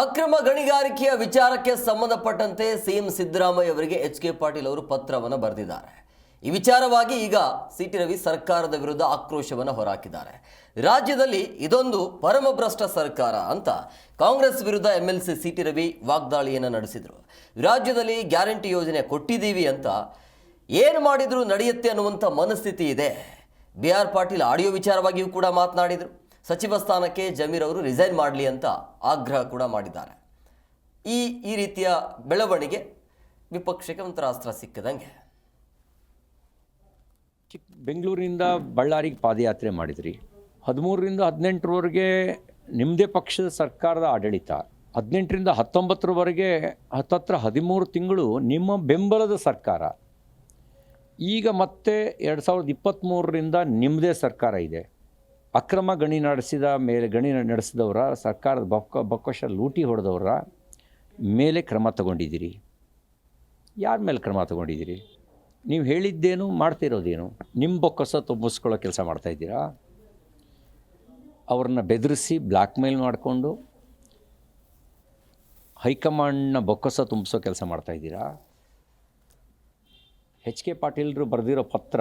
ಅಕ್ರಮ ಗಣಿಗಾರಿಕೆಯ ವಿಚಾರಕ್ಕೆ ಸಂಬಂಧಪಟ್ಟಂತೆ ಸಿಎಂ ಸಿದ್ದರಾಮಯ್ಯ ಅವರಿಗೆ ಎಚ್ ಕೆ ಪಾಟೀಲ್ ಅವರು ಪತ್ರವನ್ನು ಬರೆದಿದ್ದಾರೆ. ಈ ವಿಚಾರವಾಗಿ ಈಗ ಸಿಟಿ ರವಿ ಸರ್ಕಾರದ ವಿರುದ್ಧ ಆಕ್ರೋಶವನ್ನು ಹೊರಹಾಕಿದ್ದಾರೆ ರಾಜ್ಯದಲ್ಲಿ ಇದೊಂದು ಪರಮಭ್ರಷ್ಟ ಸರ್ಕಾರ ಅಂತ ಕಾಂಗ್ರೆಸ್ ವಿರುದ್ಧ M L C CT Ravi ವಾಗ್ದಾಳಿಯನ್ನು ನಡೆಸಿದರು. ರಾಜ್ಯದಲ್ಲಿ ಗ್ಯಾರಂಟಿ ಯೋಜನೆ ಕೊಟ್ಟಿದ್ದೀವಿ ಅಂತ ಏನು ಮಾಡಿದರೂ ನಡೆಯುತ್ತೆ ಅನ್ನುವಂಥ ಮನಸ್ಥಿತಿ ಇದೆ. ಬಿ ಆರ್ ಪಾಟೀಲ್ ಆಡಿಯೋ ವಿಚಾರವಾಗಿಯೂ ಕೂಡ ಮಾತನಾಡಿದರು. ಸಚಿವ ಸ್ಥಾನಕ್ಕೆ ಜಮೀರ್ ಅವರು ರಿಸೈನ್ ಮಾಡಲಿ ಅಂತ ಆಗ್ರಹ ಕೂಡ ಮಾಡಿದ್ದಾರೆ. ಈ ಈ ರೀತಿಯ ಬೆಳವಣಿಗೆ ವಿಪಕ್ಷಕ್ಕೆ ಒಂಥರ ಅಸ್ತ್ರ ಸಿಕ್ಕದಂಗೆ. ಬೆಂಗಳೂರಿನಿಂದ ಬಳ್ಳಾರಿಗೆ ಪಾದಯಾತ್ರೆ ಮಾಡಿದ್ರಿ. ಹದಿಮೂರರಿಂದ ಹದಿನೆಂಟರವರೆಗೆ ನಿಮ್ಮದೇ ಪಕ್ಷದ ಸರ್ಕಾರದ ಆಡಳಿತ, ಹದಿನೆಂಟರಿಂದ ಹತ್ತೊಂಬತ್ತರವರೆಗೆ, ಹತ್ತತ್ರ ಹದಿಮೂರು ತಿಂಗಳು ನಿಮ್ಮ ಬೆಂಬಲದ ಸರ್ಕಾರ. ಈಗ ಮತ್ತೆ ಎರಡು ಸಾವಿರದ ಇಪ್ಪತ್ತ್ಮೂರರಿಂದ ನಿಮ್ಮದೇ ಸರ್ಕಾರ ಇದೆ. ಅಕ್ರಮ ಗಣಿ ನಡೆಸಿದ ಮೇಲೆ, ಗಣಿ ನಡೆಸಿದವರ, ಸರ್ಕಾರದ ಬೊಕ್ಕ ಬೊಕ್ಕಶ ಲೂಟಿ ಹೊಡೆದವರ ಮೇಲೆ ಕ್ರಮ ತಗೊಂಡಿದ್ದೀರಿ. ಯಾರ ಮೇಲೆ ಕ್ರಮ ತಗೊಂಡಿದ್ದೀರಿ? ನೀವು ಹೇಳಿದ್ದೇನು, ಮಾಡ್ತಿರೋದೇನು? ನಿಮ್ಮ ಬೊಕ್ಕಸ ತುಂಬಿಸ್ಕೊಳ್ಳೋ ಕೆಲಸ ಮಾಡ್ತಾಯಿದ್ದೀರಾ ಅವ್ರನ್ನ ಬೆದರಿಸಿ ಬ್ಲ್ಯಾಕ್ ಮೇಲ್ ಮಾಡಿಕೊಂಡು ಹೈಕಮಾಂಡ್ನ ಬೊಕ್ಕಸ ತುಂಬಿಸೋ ಕೆಲಸ ಮಾಡ್ತಾಯಿದ್ದೀರಾ ಎಚ್ ಕೆ ಪಾಟೀಲರು ಬರೆದಿರೋ ಪತ್ರ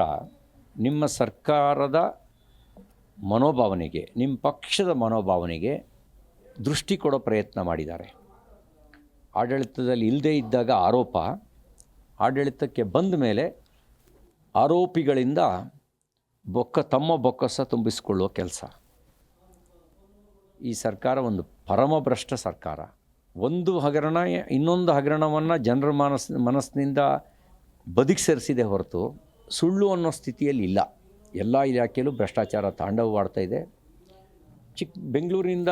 ನಿಮ್ಮ ಸರ್ಕಾರದ ಮನೋಭಾವನೆಗೆ ನಿಮ್ಮ ಪಕ್ಷದ ಮನೋಭಾವನೆಗೆ ದೃಷ್ಟಿ ಕೊಡೋ ಪ್ರಯತ್ನ ಮಾಡಿದ್ದಾರೆ. ಆಡಳಿತದಲ್ಲಿ ಇಲ್ಲದೇ ಇದ್ದಾಗ ಆರೋಪ, ಆಡಳಿತಕ್ಕೆ ಬಂದ ಮೇಲೆ ಆರೋಪಿಗಳಿಂದ ಬೊಕ್ಕ ತಮ್ಮ ಬೊಕ್ಕಸ ತುಂಬಿಸಿಕೊಳ್ಳುವ ಕೆಲಸ. ಈ ಸರ್ಕಾರ ಒಂದು ಪರಮಭ್ರಷ್ಟ ಸರ್ಕಾರ. ಒಂದು ಹಗರಣ, ಇನ್ನೊಂದು ಹಗರಣವನ್ನು ಜನರ ಮನಸ್, ಮನಸ್ಸಿನಿಂದ ಬದುಕಿ ಸೇರಿಸಿದೆ ಹೊರತು ಸುಳ್ಳು ಅನ್ನೋ ಸ್ಥಿತಿಯಲ್ಲಿ ಇಲ್ಲ. ಎಲ್ಲ ಇಲಾಖೆಯಲ್ಲೂ ಭ್ರಷ್ಟಾಚಾರ ತಾಂಡವವಾಡ್ತಾ ಇದೆ. ಚಿಕ್ಕ ಬೆಂಗಳೂರಿನಿಂದ